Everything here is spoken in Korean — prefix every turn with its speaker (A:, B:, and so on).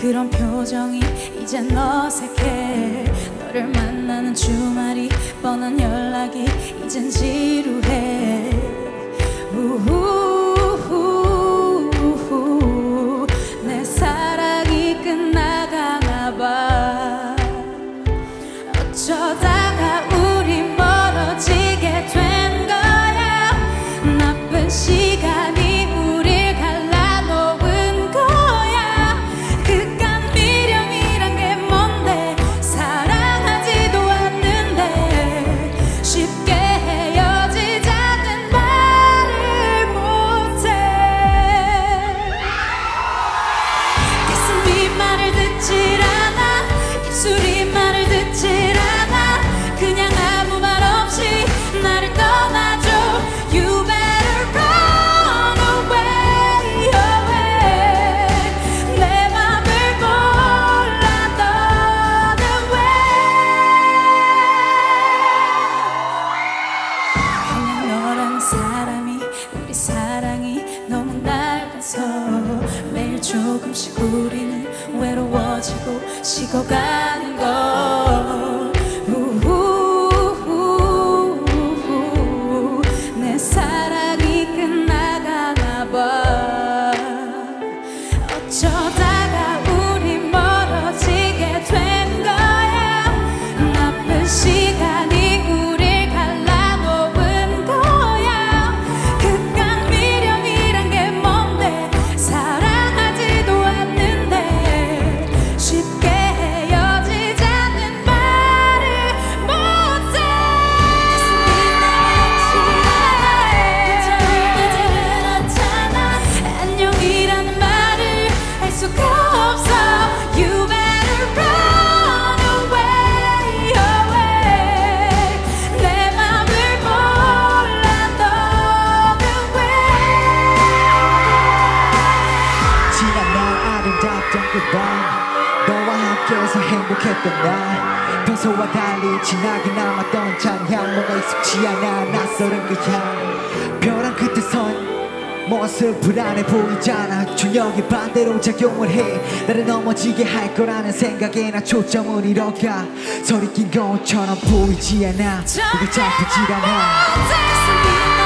A: 그런 표정이 이젠 어색해. 너를 만나는 주말이 뻔한 연락이 이젠 지루해. 우후후후 내 사랑이 끝나가나 봐. 어쩌다 조금씩 우리는 외로워지고 식어가는
B: 함께해서 행복했던 날. 평소와 달리 진하게 남았던 찬향 뭔가 익숙지 않아 낯설은 그향 벼랑 끝에 선 모습 불안해 보이잖아. 중력이 반대로 작용을 해. 나를 넘어지게 할 거라는 생각에 나 초점을 잃어가. 소리 낀 것처럼 보이지 않아. 그게 잡히질 않아